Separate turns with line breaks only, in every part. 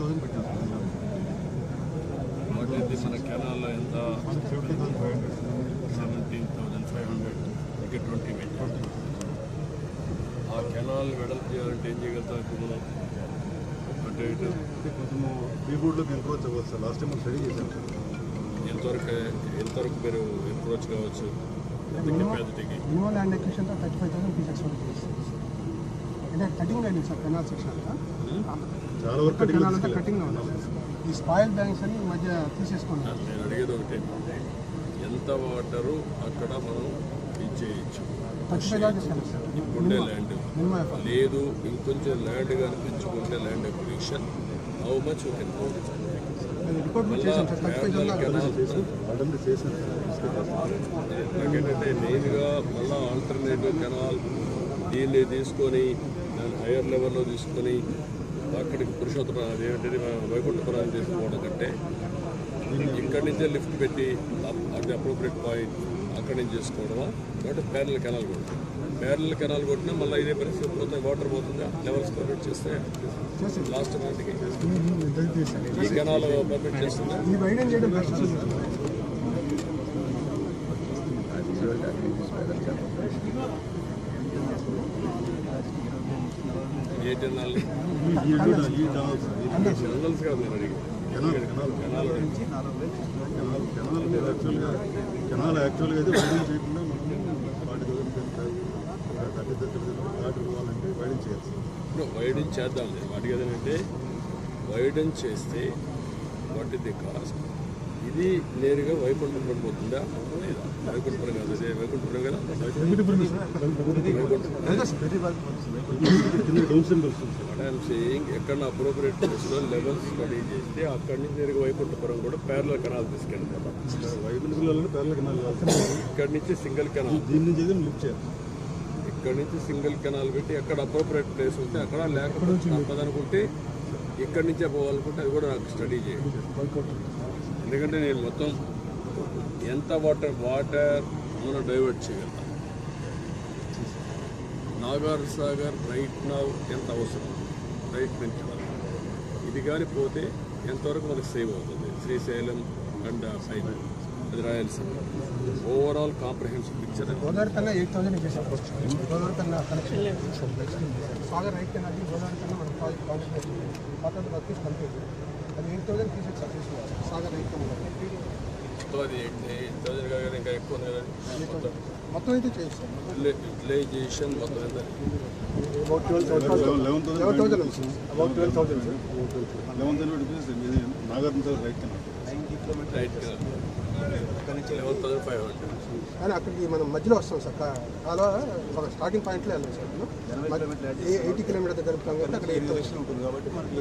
Thousand పెట్టాను
వాటి మన కెనాల్లో ఎంత
fifty thousand five hundred
seventeen thousand five hundred ఇంకా ట్వంటీ మెయింటైన్ ఆ కెనాల్ వెడల్పు చేయాలంటే ఏం చేయగలుగుతాం ఇప్పుడు మనం అటు ఇటు
అంటే కొంచెము బీబోర్డ్లోకి ఎంక్రోచ్ అవ్వచ్చు సార్ లాస్ట్ టైం స్టడీ చేశాం సార్
ఎంతవరకు ఎంతవరకు మీరు అప్రోచ్ కావచ్చు ఎంత కెపాసిటీకి
మినిమం ల్యాండ్ ఎక్విషన్తో థర్టీ ఫైవ్ థౌసండ్ పీసెస్ అంటే థర్టీ అయింది సార్ కెనాల్ సెక్షన్ అంతా
చాలా వరకు
కటింగ్ ఉంది ఈ స్పాయిల్ బ్యాంక్స్ అని మధ్య తీసేసుకున్నారు
నేను అడిగేది ఒకటే ఎంత వాటరు అక్కడ మనం ఇచ్చేయచ్చు ఉండే ల్యాండ్ లేదు ఇంకొంచెం land కనిపించుకుంటే land acquisition how much you can నాకేంటంటే మెయిన్గా మళ్ళీ ఆల్టర్నేటివ్ కెనాల్ దీన్ని తీసుకొని దాన్ని హైయర్ లెవెల్లో తీసుకొని అక్కడికి పురుషోత్తమ అదేంటిది మన వైకుంఠపురాన్ని తీసుకోవడం కంటే ఇక్కడి నుంచే లిఫ్ట్ పెట్టి అది అప్రోప్రియట్ పాయింట్ అక్కడి నుంచి చేసుకోవడమా? కాబట్టి ప్యారల్ కెనాల్ కొట్టి. ప్యారల్ కెనాల్ కొట్టినా మళ్ళీ ఇదే పరిస్థితి పోతే వాటర్ పోతుందా? లెవెల్స్ పర్మిట్ చేస్తే లాస్ట్ ఈ కెనాల్ పర్మిట్ చేస్తుందా? ఏ కెనాల్
ఈ రోడ్ ఈ ఛానల్ సార్ ఈ
కాదు నేను అడిగి
canal canal
canal
canal canal మీద యాక్చువల్గా కెనాల్ యాక్చువల్గా అయితే వైడింగ్ చేయకుండా మనం forty thousand thirty thirty water ఇవ్వాలంటే వైడింగ్ చేయాలి
ఇప్పుడు వైడెన్ చేద్దాం నేను వాటికి ఏదంటే వైడెన్ చేస్తే వాట్ ఇస్ ది కాస్ట్ ఇది నేరుగా వైకుంఠపురం పోతుందా వైకుంఠపురం కాదు అదే వైకుంఠపురం కదా? ఐఎమ్ సేయింగ్ ఎక్కడ అప్రోపరేట్ ప్లేస్లో లెవెల్స్ స్టడీ చేస్తే అక్కడి నుంచి నేరుగా వైకుంఠపురం కూడా ప్యారల కెనాల్ తీసుకెళ్ళిపోతాం
వైకుంఠ పేర్ల కెనాల్
ఇక్కడి నుంచి సింగిల్ కెనాల్
దీని నుంచి లిఫ్ట్ చేయాలి
ఇక్కడ నుంచి సింగిల్ కెనాల్ పెట్టి ఎక్కడ అప్రోపరేట్ ప్లేస్ ఉంటే అక్కడ లేకపోతే తప్పదనుకుంటే ఎక్కడి నుంచే పోవాలనుకుంటే అది కూడా నాకు స్టడీ చేయాలి ఎందుకంటే నేను మొత్తం ఎంత వాటర్ వాటర్ మనం డైవర్ట్ చేయగలుగుతాం నాగార్ సాగర్ రైట్ నా ఎంత అవసరం? రైట్ నుంచి ఇది కానీ పోతే ఎంతవరకు మనకు సేవ్ అవుతుంది? శ్రీశైలం గండ సైడ్ అది Rayalaseema. Overall comprehensive picture
Godavari కన్నా ఎయిట్ థౌసండ్ గోదావరి కన్నా కనెక్షన్ సాగర్ రైట్ కన్నా గోదావరి కన్నా మనం ప్రాజెక్ట్ కాన్సన్ట్రేట్ పక్కన వర్క్ కంప్లీట్ అది ఎయిట్ థౌసండ్ తీసేసి సాగర్ రైట్
ఇంకా ఎక్కువ మొత్తం
అయితే చేస్తాం
యూటిలైజేషన్ మొత్తం ఎంత?
About twelve thousand about twelve thousand sir
eleven thousand Nagarjuna sir right canal
right eleven thousand five hundred
కానీ అక్కడికి మనం మధ్యలో వస్తాం సార్ కాలువ ఒక స్టార్టింగ్ పాయింట్లో వెళ్ళాం సార్ ఎయిటీ కిలోమీటర్ దగ్గర కాబట్టి అక్కడ ఎయిట్ థౌసండ్ ఉంటుంది కాబట్టి మనకి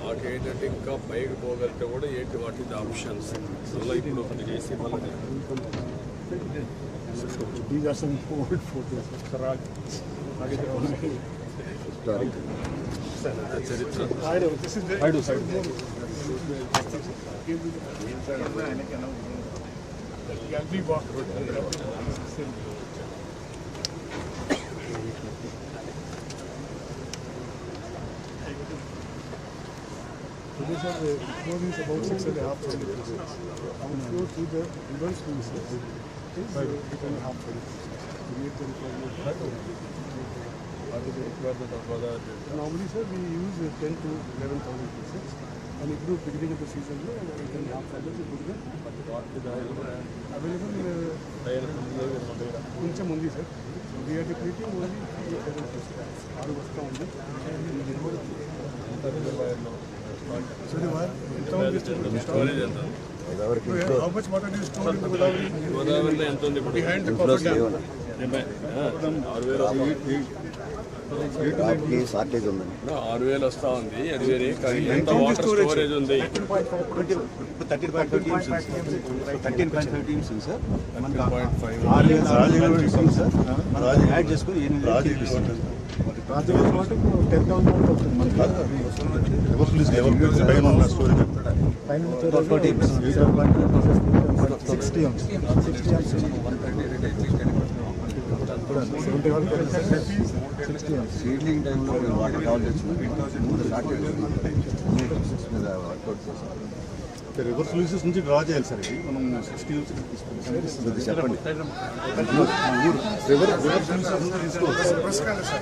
నాకు ఏంటంటే ఇంకా పైకి పోగలిగితే కూడా ఏంటి వాటి ఆప్షన్స్ ఇప్పుడు ఒకటి చేసి మళ్ళీ
These are some old photos. Karaj.
చరిత్ర
I do. This is very. I do. I Gallery walk. Today, sir, the floor is about six and a half thousand rupees. And floor the reverse school is five and a half thousand rupees. To the. Normally, sir, we use 10 to 11,000 pieces. And if you beginning of the season, no, and we can half sellers, we put them. Available, uh, కొంచెం ఉంది sir we are depleting only ఆరు వస్తూ ఉంది
storage ఎంత
how much water is stored in Godavari
గోదావరిలో ఎంత ఉంది ఇప్పుడు
షార్టేజ్ ఉందండి.
ఆరు వేలు వస్తా ఉంది అది వేరే. స్టోరేజ్ ఉంది?
థర్టీన్ పాయింట్ యాడ్ చేసుకుని
story
four teams
sixty
seedling టైంలో మేము వాటర్ కావాలి
రివర్స్ లూసెస్ నుంచి డ్రా చేయాలి సార్ ఇది మనం సిక్స్టీ నుంచి
చెప్పండి
రివర్స్ లూసెస్ తీసుకోవచ్చు